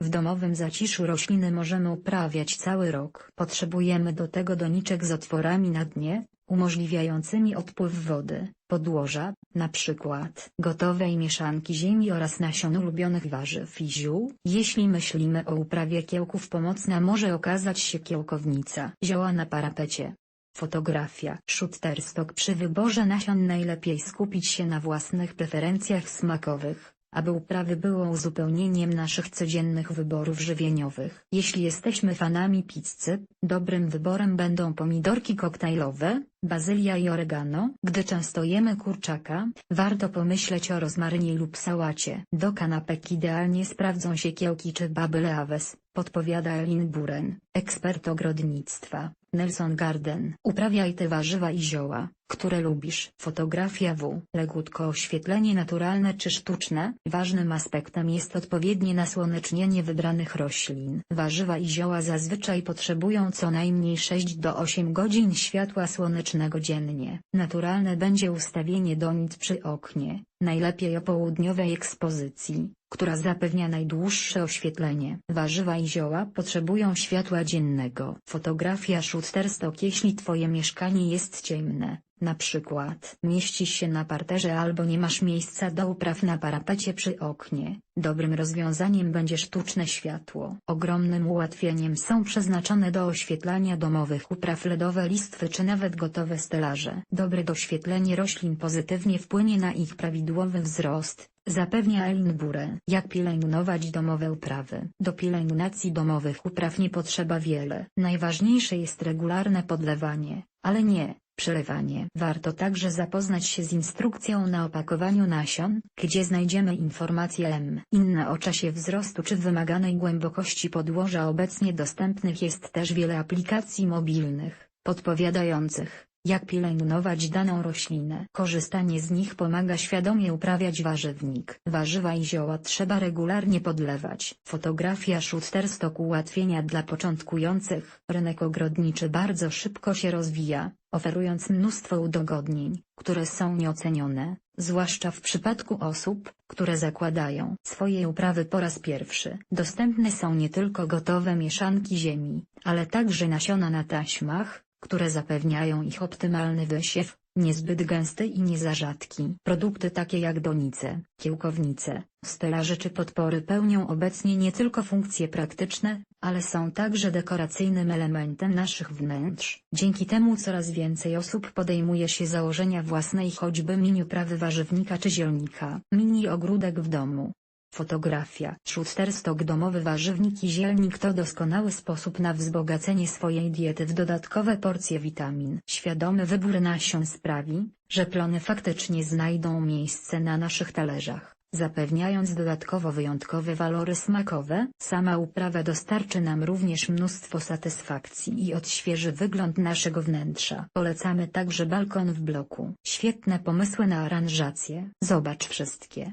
W domowym zaciszu rośliny możemy uprawiać cały rok. Potrzebujemy do tego doniczek z otworami na dnie, umożliwiającymi odpływ wody, podłoża, przykład gotowej mieszanki ziemi oraz nasion ulubionych warzyw i ziół. Jeśli myślimy o uprawie kiełków pomocna może okazać się kiełkownica. Zioła na parapecie. Fotografia. Shutterstock przy wyborze nasion najlepiej skupić się na własnych preferencjach smakowych, aby uprawy były uzupełnieniem naszych codziennych wyborów żywieniowych. Jeśli jesteśmy fanami pizzy, dobrym wyborem będą pomidorki koktajlowe, bazylia i oregano. Gdy często jemy kurczaka, warto pomyśleć o rozmarynie lub sałacie. Do kanapek idealnie sprawdzą się kiełki czy babyle aves, podpowiada Elin Buren, ekspert ogrodnictwa. Nelson Garden. Uprawiaj te warzywa i zioła, które lubisz. Fotografia W. Legutko oświetlenie naturalne czy sztuczne. Ważnym aspektem jest odpowiednie nasłonecznienie wybranych roślin. Warzywa i zioła zazwyczaj potrzebują co najmniej 6 do 8 godzin światła słonecznego dziennie. Naturalne będzie ustawienie donic przy oknie, najlepiej o południowej ekspozycji która zapewnia najdłuższe oświetlenie. Warzywa i zioła potrzebują światła dziennego. Fotografia Shutterstock Jeśli Twoje mieszkanie jest ciemne, na przykład mieścisz się na parterze albo nie masz miejsca do upraw na parapecie przy oknie, dobrym rozwiązaniem będzie sztuczne światło. Ogromnym ułatwieniem są przeznaczone do oświetlania domowych upraw LEDowe listwy czy nawet gotowe stelaże. Dobre doświetlenie roślin pozytywnie wpłynie na ich prawidłowy wzrost, Zapewnia Elin Buren. Jak pielęgnować domowe uprawy? Do pielęgnacji domowych upraw nie potrzeba wiele. Najważniejsze jest regularne podlewanie, ale nie, przelewanie. Warto także zapoznać się z instrukcją na opakowaniu nasion, gdzie znajdziemy informacje M. Inne o czasie wzrostu czy wymaganej głębokości podłoża obecnie dostępnych jest też wiele aplikacji mobilnych, podpowiadających, jak pielęgnować daną roślinę. Korzystanie z nich pomaga świadomie uprawiać warzywnik. Warzywa i zioła trzeba regularnie podlewać. Fotografia Shutterstock ułatwienia dla początkujących. Rynek ogrodniczy bardzo szybko się rozwija, oferując mnóstwo udogodnień, które są nieocenione, zwłaszcza w przypadku osób, które zakładają swoje uprawy po raz pierwszy. Dostępne są nie tylko gotowe mieszanki ziemi, ale także nasiona na taśmach, które zapewniają ich optymalny wysiew, niezbyt gęsty i nie za rzadki. Produkty takie jak donice, kiełkownice, stelaże czy podpory pełnią obecnie nie tylko funkcje praktyczne, ale są także dekoracyjnym elementem naszych wnętrz. Dzięki temu coraz więcej osób podejmuje się założenia własnej choćby mini uprawy warzywnika czy zielnika. Mini ogródek w domu. Fotografia. Shutterstock domowy warzywnik i zielnik to doskonały sposób na wzbogacenie swojej diety w dodatkowe porcje witamin. Świadomy wybór nasion sprawi, że plony faktycznie znajdą miejsce na naszych talerzach, zapewniając dodatkowo wyjątkowe walory smakowe. Sama uprawa dostarczy nam również mnóstwo satysfakcji i odświeży wygląd naszego wnętrza. Polecamy także balkon w bloku. Świetne pomysły na aranżację. Zobacz wszystkie